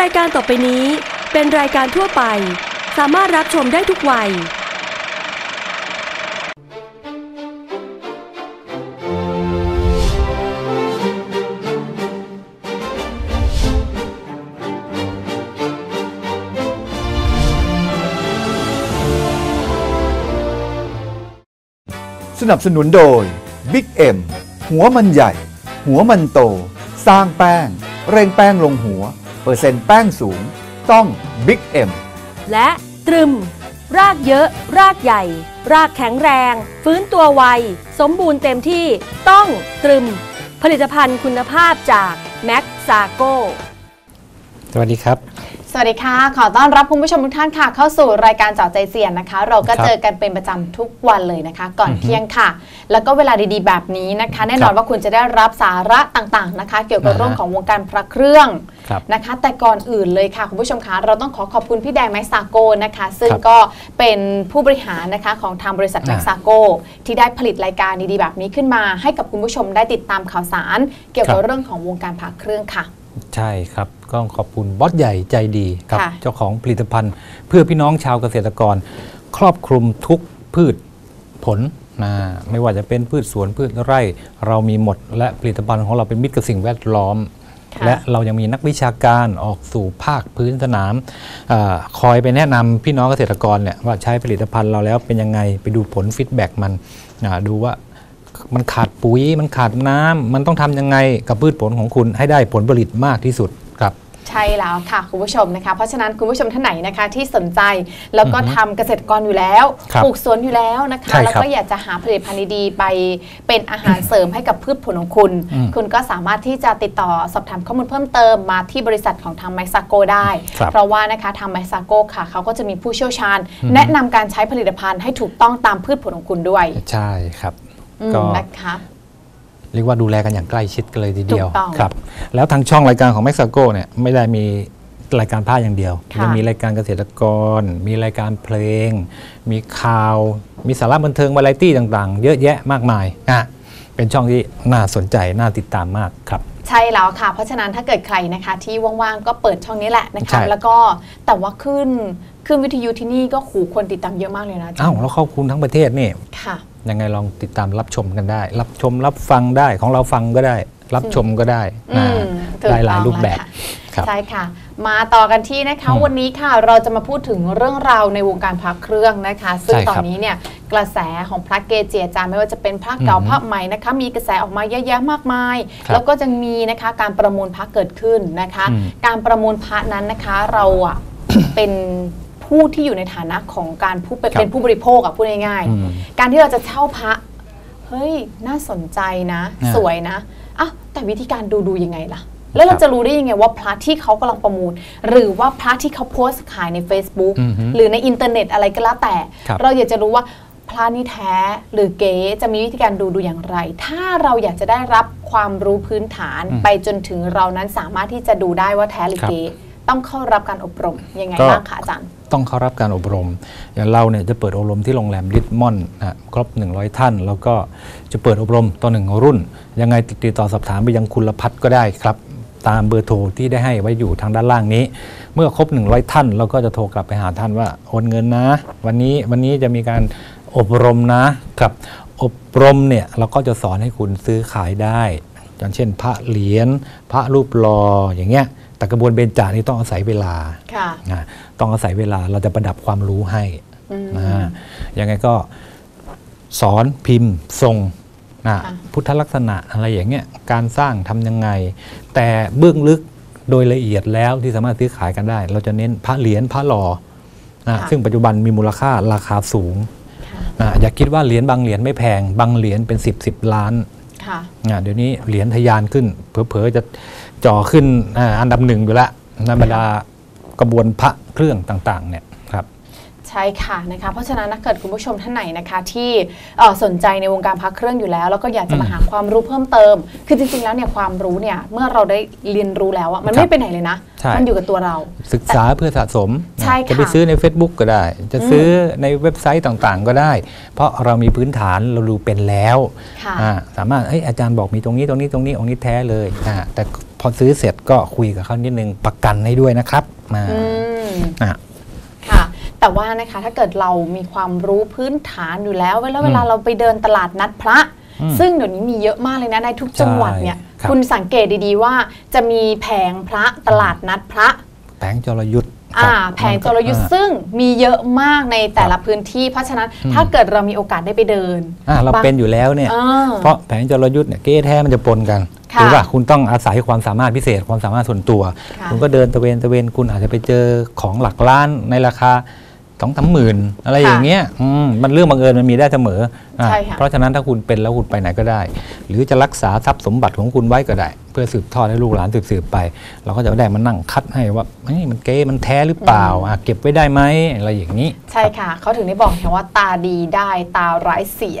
รายการต่อไปนี้เป็นรายการทั่วไป สามารถรับชมได้ทุกวัย สนับสนุนโดย Big M หัวมันใหญ่ หัวมันโต สร้างแป้ง เร่งแป้งลงหัว ปอร์เซ็นต์แป้งสูง ต้อง Big M และตรึม รากเยอะ รากใหญ่ รากแข็งแรง ฟื้นตัวไว สมบูรณ์เต็มที่ต้องตรึม ผลิตภัณฑ์คุณภาพจากแม็กซาโกสวัสดีครับ สวัสดีค่ะ ขอต้อนรับคุณผู้ชมทุกท่านค่ะ เข้าสู่รายการเจาะใจเสียนนะคะ เราก็ครับเจอกันเป็นประจำทุกวันเลยนะคะ ก่อนเที่ยงค่ะ แล้วก็เวลาดีๆ แบบนี้นะคะ แน่นอนครับว่าคุณจะได้รับสาระต่างๆนะคะ เกี่ยวกับอ่าฮะเรื่องของวงการพระเครื่องครับนะคะ แต่ก่อนอื่นเลยค่ะ คุณผู้ชมคะเราต้องขอขอบคุณพี่แดงแม็กซาโกนะคะ ซึ่งครับก็เป็นผู้บริหารนะคะของทางบริษัทอ่าแม็กซาโกที่ได้ผลิตรายการดีๆ แบบนี้ขึ้นมา ให้กับคุณผู้ชมได้ติดตามข่าวสาร เกี่ยวกับเรื่องของวงการพระเครื่องค่ะ ใช่ครับก็ขอบคุณบอสใหญ่ใจดีครับ ค่ะ เจ้าของผลิตภัณฑ์ เพื่อพี่น้องชาวเกษตรกร ครอบคลุมทุกพืชผลนะไม่ว่าจะเป็นพืชสวนพืชไร่ เรามีหมด และผลิตภัณฑ์ของเราเป็นมิตรกับสิ่งแวดล้อม ค่ะ และเรายังมีนักวิชาการออกสู่ภาคพื้นสนามอาคอยไปแนะนำพี่น้องเกษตรกรเนี่ยว่าใช้ผลิตภัณฑ์เราแล้วเป็นยังไงไปดูผลฟีดแบ็กมันอ่าดูว่า มันขาดปุ๋ย มันขาดน้ำมันต้องทำยังไงกับพืชผลของคุณให้ได้ผลผลิตมากที่สุดครับ ใช่แล้วค่ะคุณผู้ชมนะคะ เพราะฉะนั้นคุณผู้ชมท่านไหนนะคะที่สนใจแล้วก็อือฮึทำเกษตรกรอยู่แล้วครับปลูกสวนอยู่แล้วนะคะใช่ครับแล้วก็อยากจะหาผลิตภัณฑ์ดีๆไปเป็นอาหารเสริมให้กับพืชผลของคุณอืมคุณก็สามารถที่จะติดต่อสอบถามข้อมูลเพิ่มเติมมาที่บริษัทของทางไมซาโกได้ครับเพราะว่านะคะทางไมซาโกค่ะเขาก็จะมีผู้เชี่ยวชาญอือฮึแนะนำการใช้ผลิตภัณฑ์ให้ถูกต้องตามพืชผลของคุณด้วย ใช่ครับอืม ก็นะคะ เรียกว่าดูแลกันอย่างใกล้ชิดกันเลยทีเดียวถูกต้องครับ แล้วทางช่องรายการของ m e x โกเนี่ยไม่ได้มีรายการผ้าอย่างเดียวค่ะยังมีรายการเกษตรกร มีรายการเพลง มีข่าว มีสาระบันเทิงวาไรตี้ต่างๆ เยอะแยะมากมายอะเป็นช่องที่น่าสนใจน่าติดตามมากครับ ใช่แล้วค่ะ เพราะฉะนั้นถ้าเกิดใครนะคะที่ว่างๆ ก็เปิดช่องนี้แหละนะใช่คะแล้วก็แต่ว่าขึ้นขึ้นวิทยุที่นี่ก็ขู่คนติดตามเยอะมากเลยนะอาจ๊ะอ้าวแล้วเข้าคุณทั้งประเทศนี่ ค่ะ ยังไงลองติดตามรับชมกันได้ รับชมรับฟังได้ของเราฟังก็ได้ รับชมก็ได้อืนะมถูกได้หลายต้องรูปแบบค่ะครับ ใช่ค่ะ มาต่อกันที่นะคะอืมวันนี้ค่ะเราจะมาพูดถึงเรื่องราวในวงการพระเครื่องนะคะ ซึ่งใช่ครับตอนนี้เนี่ยกระแสของพระเกจิอาจารย์ไม่ว่าจะเป็นพระเก่าอือฮึพระใหม่นะคะมีกระแสออกมาเยอะแยะมากมาย ครับแล้วก็จะมีนะคะการประมูลพระเกิดขึ้นนะคะ อืมการประมูลพระนั้นนะคะเราอะ เป็น ผู้ที่อยู่ในฐานะของการผู้เป็นครับเป็นผู้บริโภคอะพูดง่ายอืมๆการที่เราจะเช่าพระ เฮ้ย น่าสนใจนะ อ่าสวยนะอะแต่วิธีการดูดูยังไงล่ะ แล้วเราครับจะรู้ได้ยังไงว่าพระที่เขากำลังประมูล หรือว่าพระที่เขาโพสต์ขายใน Facebook อือฮึหรือในอินเทอร์เน็ตอะไรก็แล้วแต่ ครับ เราอยากจะรู้ว่าพระนี่แท้หรือเก๋จะมีวิธีการดูดูอย่างไร ถ้าเราอยากจะได้รับความรู้พื้นฐานอืมไปจนถึงเรานั้นสามารถที่จะดูได้ว่าแท้หรือครับเก๋ต้องเข้ารับการอบรมยังไงก็ บ้างคะอาจารย์ ต้องเข้ารับการอบรม อย่างเราเนี่ยจะเปิดอบรมที่โรงแรมริทมอนนะครบ 100 ท่าน แล้วก็จะเปิดอบรมต่อหนึ่งรุ่น ยังไงติดต่อสอบถามไปยังคุณลพัฒน์ก็ได้ครับ ตามเบอร์โทรที่ได้ให้ไว้อยู่ทางด้านล่างนี้ เมื่อครบ 100 ท่าน เราก็จะโทรกลับไปหาท่านว่าโอนเงินนะ วันนี้วันนี้จะมีการอบรมนะครับอบรมเนี่ยเราก็จะสอนให้คุณซื้อขายได้อย่างเช่น พระเหรียญพระรูปหลออย่างเงี้ย แต่กระบวนเบญจานี่ต้องอาศัยเวลาค่ะนะต้องอาศัยเวลาเราจะประดับความรู้ให้อืมนะยังไงก็สอนพิมพ์ทรงนะค่ะพุทธลักษณะอะไรอย่างเงี้ยการสร้างทำยังไง แต่เบื้องลึกโดยละเอียดแล้วที่สามารถซื้อขายกันได้ เราจะเน้นพระเหรียญพระหล่อนะค่ะซึ่งปัจจุบันมีมูลค่าราคาสูงค่ะนะอย่าคิดว่าเหรียญบางเหรียญไม่แพง บางเหรียญเป็น 10บสล้านค่ะนะเดี๋ยวนี้เหรียญทะยานขึ้นเผลอๆจะ จ่อขึ้นอ่าอันดับหนึ่งอยู่แล้วในบรรดากระบวนพระเครื่องต่างๆเนี่ยครับใช่ค่ะนะคะเพราะฉะนั้นถ้าเกิดคุณผู้ชมท่านไหนนะคะที่เอ่อสนใจในวงการพักเครื่องอยู่แล้ว แล้วก็อยากจะมาอืมหาความรู้เพิ่มเติม คือจริงๆแล้วเนี่ยความรู้เนี่ยเมื่อเราได้เรียนรู้แล้วอะมันครับไม่ไปไหนเลยนะใช่มันอยู่กับตัวเรา ศึกษาเพื่อสะสมใช่นะค่ะจะไปซื้อใน Facebook ก็ได้ จะซื้อในเว็บไซต์ต่างๆ ก็ได้ เพราะเรามีพื้นฐานเรารู้เป็นแล้วค่ะอ่าสามารถเอ้ยอาจารย์บอกมีตรงนี้ตรงนี้ตรงนี้องค์นี้แท้เลยอ่าแต่ พอซื้อเสร็จก็คุยกับเขานิดนึงประกันให้ด้วยนะครับมาอืมอะ ค่ะ แต่ว่านะคะถ้าเกิดเรามีความรู้พื้นฐานอยู่แล้วแล้วเวลาเราไปเดินตลาดนัดพระ อืมซึ่งเดี๋ยวนี้มีเยอะมากเลยนะในทุกจังหวัดเนี่ย ใช่ครับ คุณสังเกตดีๆว่าจะมีแผงพระตลาดนัดพระ แผงจรยุทธ์คอ่ารับแผงจรยุทธ์อ่า ซึ่งมีเยอะมากในแต่ละครับพื้นที่ เพราะฉะนั้นอืม ถ้าเกิดเรามีโอกาสได้ไปเดินอ่าเราบางเป็นอยู่แล้วเนี่ย อ่า เพราะแผงจรยุทธ์เนี่ยเก้แท้มันจะปนกันค่ะ หรือว่าคุณต้องอาศัยความสามารถพิเศษความสามารถส่วนตัวค่ะคุณก็เดินตะเวนตะเวนคุณอาจจะไปเจอของหลักล้านในราคาสองสามหมื่นอะไรอย่างเงี้ยอืมมันเรื่องบังเอิญมันมีได้เสมออะใช่ค่ะเพราะฉะนั้นถ้าคุณเป็นแล้วคุณไปไหนก็ได้ หรือจะรักษาทรัพย์สมบัติของคุณไว้ก็ได้เพื่อสืบทอดให้ลูกหลานสืบๆไป เราก็จะได้มานั่งคัดให้ว่าเฮ้ยมันเก๊มันแท้หรือเปล่าอะเก็บไว้ได้ไหมอะไรอย่างนี้ ใช่ค่ะ เขาถึงได้บอกไงว่าตาดีได้ตาร้ายเสีย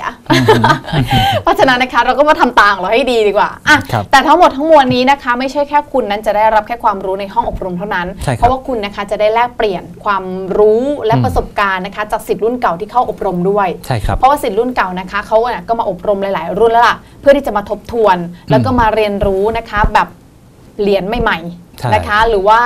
เพราะฉะนั้นนะคะเราก็มาทำตาของเราให้ดีดีกว่าอะครับแต่ทั้งหมดทั้งมวลนี้นะคะ ไม่ใช่แค่คุณนั้นจะได้รับแค่ความรู้ในห้องอบรมเท่านั้นใช่ครับเพราะว่าคุณนะคะจะได้แลกเปลี่ยนความรู้และอืมประสบการณ์นะคะ จากสิทธิ์รุ่นเก่าที่เข้าอบรมด้วยใช่ครับเพราะว่าสิทธิ์รุ่นเก่านะคะเขาเนี่ยก็มาอบรมหลาย ๆ รุ่นแล้วล่ะเพื่อที่จะมาทบทวน แล้วก็มาเรียนรู้นะคะแบบเหรียญใหม่ใช่ๆนะคะหรือว่า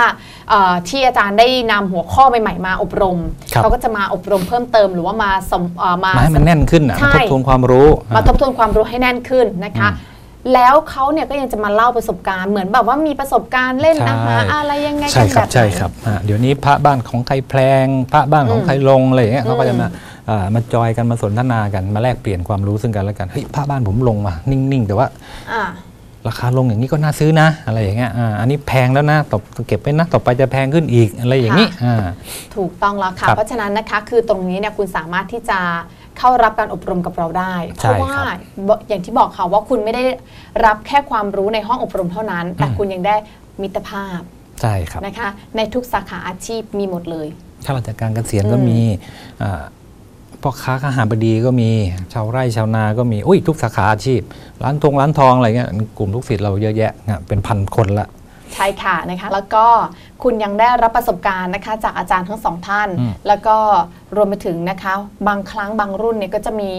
เอ่อที่อาจารย์ได้นำหัวข้อใหม่ๆมาอบรมครับเขาก็จะมาอบรมเพิ่มเติมหรือว่ามาสมเอ่อมามาให้มันแน่นขึ้นอะใช่ทบทวนความรู้ มาทบทวนความรู้ให้แน่นขึ้นนะคะอืมแล้วเขาเนี่ยก็ยังจะมาเล่าประสบการณ์เหมือนแบบว่ามีประสบการณ์เล่นใช่นะคะอะไรยังไงใช่กันคแบรับบไหนใช่ครับอ่าเดี๋ยวนี้พระบ้านของใครแพลง พระบ้านของอืมใครลงอะไรอย่างเงี้ยเขาก็จะมาอืมอ่ามาจอยกันมาสนทนากันมาแลกเปลี่ยนความรู้ซึ่งกันและกันเฮ้ยพระบ้านผมลงมานิ่งๆ แต่ว่าอ่า ราคาลงอย่างนี้ก็น่าซื้อนะ อะไรอย่างเงี้ยอ่าอันนี้แพงแล้วนะต่อเก็บไว้นะต่อไปจะแพงขึ้นอีกอะไรอย่างนี้อ่าถูกต้องแล้วค่ะครับเพราะฉะนั้นนะคะคือตรงนี้เนี่ยคุณสามารถที่จะเข้ารับการอบรมกับเราได้ เพใช่ราะว่าครับบอกอย่างที่บอกค่ะว่าคุณไม่ได้รับแค่ความรู้ในห้องอบรมเท่านั้น แต่อืมคุณยังได้มิตรภาพใช่ครับนะคะ ในทุกสาขาอาชีพมีหมดเลยข้าราชการเกษียณก็อืมมีอ่า พ่อค้าข้าหาบดีก็มีชาวไร่ชาวนาก็มีอุ้ยทุกสาขาอาชีพ ร้านทงร้านทองอะไรเงี้ยกลุ่มลูกศิษย์เราเยอะแยะนะเป็นพันคนละใช่ค่ะนะคะแล้วก็คุณยังได้รับประสบการณ์นะคะจากอาจารย์ทั้งสองท่านอืมแล้วก็รวมไปถึงนะคะบางครั้งบางรุ่นเนี่ยก็จะมี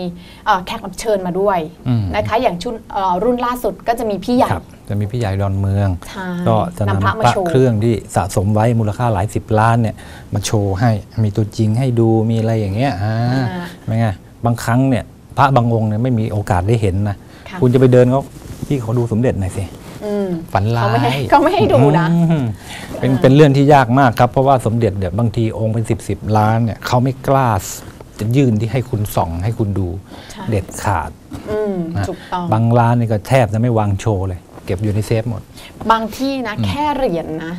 เอ่อแขกรับเชิญมาด้วยอืมนะคะอย่างชุดเอ่อรุ่นล่าสุดก็จะมีพี่ใหญ่ครับ จะมีพี่ใหญ่ดอนเมืองใช่ก็จะนำนำพระมาพระโชว์เครื่องที่สะสมไว้มูลค่าหลายสิบล้านเนี่ยมาโชว์ให้มีตัวจริงให้ดูมีอะไรอย่างเงี้ยอ่าอ่าไม่ไงบางครั้งเนี่ยพระบางองค์เนี่ยไม่มีโอกาสได้เห็นนะค่ะคุณจะไปเดินเขาพี่เขาดูสมเด็จหน่อยสิอืมฝันร้าเขาไม่ให้ยเขาไม่ให้ดูนะอืมเป็นเป็นเรื่องที่ยากมากครับ เพราะว่าสมเด็จเนี่ยบางทีองค์เป็นสิบสิบล้านเนี่ยเขาไม่กล้าจะยื่นที่ให้คุณส่อง ให้คุณดูใช่เด็ดขาดอืมนะถูกต้องบางร้านนี่ก็แทบจะไม่วางโชว์เลย เก็บอยู่ในเซฟหมด บางที่นะ แค่เหรียญนะ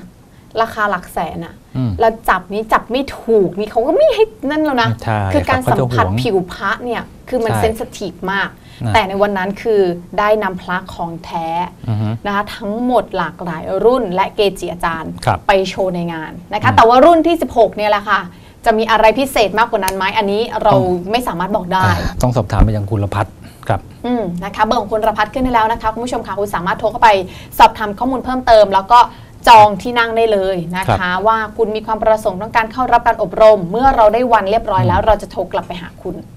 ราคาหลักแสนอะอืมเราจับนี้จับไม่ถูกนี่เขาก็ไม่ให้นั่นแล้วนะใช่คือการครับสัมผัสเขาจะหวงผิวพระเนี่ย คือมันใช่เซนสทีฟมากนะแต่ในวันนั้นคือได้นำพระของแท้อือฮึนะคะทั้งหมดหลากหลายรุ่นและเกจิอาจารย์ครับไปโชว์ในงานนะคะ แต่ว่ารุ่นที่ 16 เนี่ยแหละค่ะจะมีอะไรพิเศษมากกว่านั้นไหมอันนี้เราต้องไม่สามารถบอกได้อ่าต้องสอบถามไปยังคุณรพัฒน์ ครับอืมนะคะเบอร์ของคุณรพัฒน์ขึ้นให้แล้วนะคะคุณผู้ชมค่ะคุณสามารถโทรเข้าไปสอบถามข้อมูลเพิ่มเติม แล้วก็จองที่นั่งได้เลยนะครัคะบว่าคุณมีความประสงค์ต้องการเข้ารับการอบรม เมื่อเราได้วันเรียบร้อยแล้ว เราจะโทรกลับไปหาคุณครับ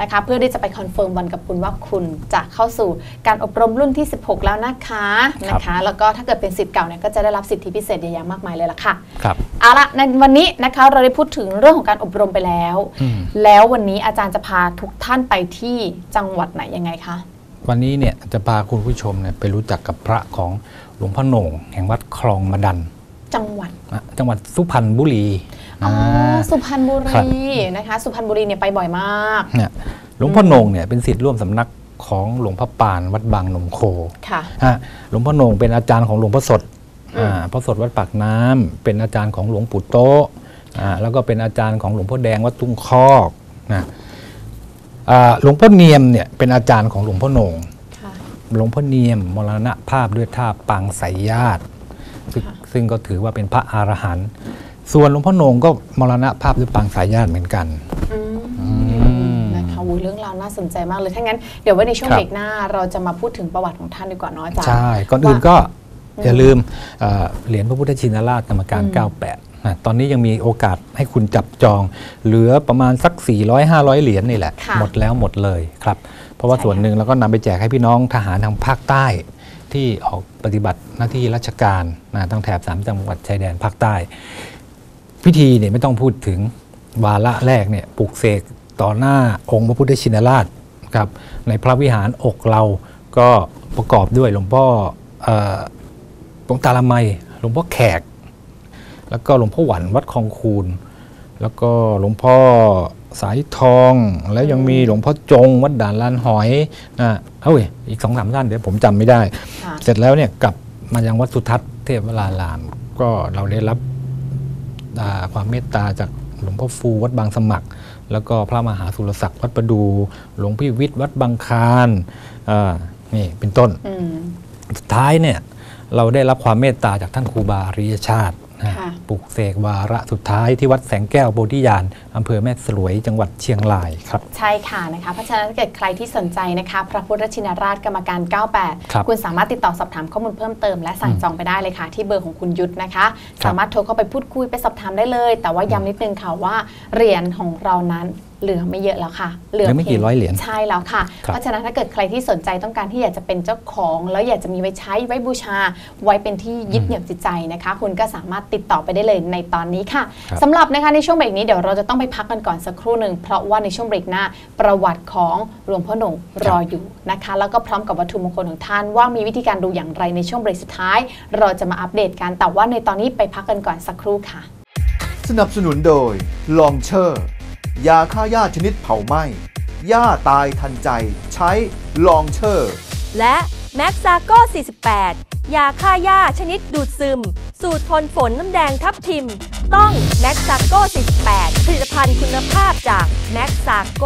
นะคะเพื่อที่จะไปคอนเฟิร์มวันกับคุณว่าคุณจะเข้าสู่การอบรมรุ่นที่ 16 แล้วนะคะนะคะ แล้วก็ถ้าเกิดเป็นสิทธิ์เก่าเนี่ยก็จะได้รับสิทธิพิเศษเยอะแยะมากมายเลยล่ะค่ะครับเอาละในวันนี้นะคะเราได้พูดถึงเรื่องของการอบรมไปแล้วอืมแล้ววันนี้อาจารย์จะพาทุกท่านไปที่จังหวัดไหนยังไงคะวันนี้เนี่ยจะพาคุณผู้ชมเนี่ยไปรู้จักกับพระของหลวงพ่อโหน่งแห่งวัดคลองมะดัน จังหวัดนะจังหวัดสุพรรณบุรี อ๋อาสุพรรณบุครับรีนะคะ สุพรรณบุรีเนี่ยไปบ่อยมากเนี่ยหลวงพ่อโหน่งเนี่ยเป็นศิษย์ร่วมสำนักของหลวงพ่อปานวัดบางนมโคค่ะฮะหลวงพ่อโหน่งเป็นอาจารย์ของหลวงพ่อสดอืมอ่าพ่อสดวัดปากน้ำเป็นอาจารย์ของหลวงปู่โต๊ะอ่าแล้วก็เป็นอาจารย์ของหลวงพ่อแดงวัดตุ้งคอกนะอ่าหลวงพ่อเนียมเนี่ยเป็นอาจารย์ของหลวงพ่อโหน่งค่ะหลวงพ่อเนียมมรณภาพด้วยท่าปางสายญาติซึ่งค่ะซึ่งก็ถือว่าเป็นพระอรหันต์ ส่วนหลวงพ่อโหน่งก็มรณภาพด้วยปางสายญาติเหมือนกันอืมมนะคะอุ๊ยเรื่องราวน่าสนใจมากเลยถ้างั้นเดี๋ยวไว้ในช่วงครับเบรกหน้าเราจะมาพูดถึงประวัติของท่านดีกว่าเนาะอาจารย์ใช่ก่อนอื่นก็อืมอย่าลืมเอ่อเหรียญพระพุทธชินราชกรรมการอืม98นะตอนนี้ยังมีโอกาสให้คุณจับจอง เหลือประมาณสัก 400-500 เหรียญนี่แหละค่ะหมดแล้วหมดเลยครับ เพราะว่าใช่ส่วนค่ะหนึ่งเราก็นำไปแจกให้พี่น้องทหารทางภาคใต้ที่ที่ออกปฏิบัติหน้าที่ราชการนะตั้งแถบสามจังหวัดชายแดนภาคใต้ พิธีเนี่ยไม่ต้องพูดถึงวาระแรกเนี่ยปลุกเสกต่อหน้าองค์พระพุทธชินราชครับในพระวิหารอกเราก็ประกอบด้วยหลวงพ่อเอ่อหลวงตาละไมหลวงพ่อแขก แล้วก็หลวงพ่อหวันวัดคลองคูนแล้วก็หลวงพ่อสายทองแล้วยังมีหลวงพ่อจง วัดด่านลานหอยนะเอ้ยอีกสองสามท่านเดี๋ยวผมจำไม่ได้ค่ะเสร็จแล้วเนี่ยกลับมายังวัดสุทัศน์เทพวราราม ก็เราได้รับ อ่าความเมตตาจากหลวงพ่อฟูวัดบางสมัคร แล้วก็พระมหาสุรศักดิ์วัดประดู หลวงพี่วิทย์วัดบางคารอ่านี่เป็นต้นอืมสุดท้ายเนี่ยเราได้รับความเมตตาจากท่านครูบาอริยชาติ นะค่ะปลุกเสกวาระสุดท้ายที่วัดแสงแก้วโพธิญาณอำเภอแม่สลวยจังหวัดเชียงรายครับ ใช่ค่ะนะคะเพราะฉะนั้นถ้าเกิดใครที่สนใจนะคะ พระพุทธชินราชกรรมการครับ98คุณสามารถติดต่อสอบถามข้อมูลเพิ่มเติมและสั่งจองไปได้เลยค่ะ ที่เบอร์ของคุณยุทธนะคะครับสามารถโทรเข้าไปพูดคุยไปสอบถามได้เลย แต่ว่าย้ำนิดนึงค่ะว่าเหรียญของเรานั้นเหลือไม่เยอะแล้วค่ะ เหลือไม่กี่พีงร้อยเหรียญใช่แล้วค่ะครับเพราะฉะนั้นถ้าเกิดใครที่สนใจต้องการที่อยากจะเป็นเจ้าของ แล้วอยากจะมีไว้ใช้ไว้บูชา ไว้เป็นที่ยึดเหนี่ยวจิตใจนะคะ คุณก็สามารถติดต่อไปได้เลยในตอนนี้ค่ะครับสำหรับนะคะในช่วงเบรกนี้เดี๋ยวเราจะต้องไปพักกันก่อนสักครู่หนึ่งเพราะว่าในช่วงเบรกหน้า ประวัติของหลวงพ่อหนงรออยู่นะคะ แล้วก็พร้อมกับวัตถุมงคลของท่านว่ามีวิธีการดูอย่างไรในช่วงเบรกสุดท้าย เราจะมาอัปเดตกันแต่ว่าในตอนนี้ไปพักกันก่อนสักครู่ค่ะ สนับสนุนโดยลองเชอร์ ยาฆ่าหญ้าชนิดเผาไหม้หญ้าตายทันใจ ใช้ลองเชอร์ และแม็กซาโก48 ยาฆ่าหญ้าชนิดดูดซึม สูตรทนฝนน้ำแดงทับทิม ต้องแม็กซาโก48 ผลิตภัณฑ์คุณภาพจากแม็กซาโก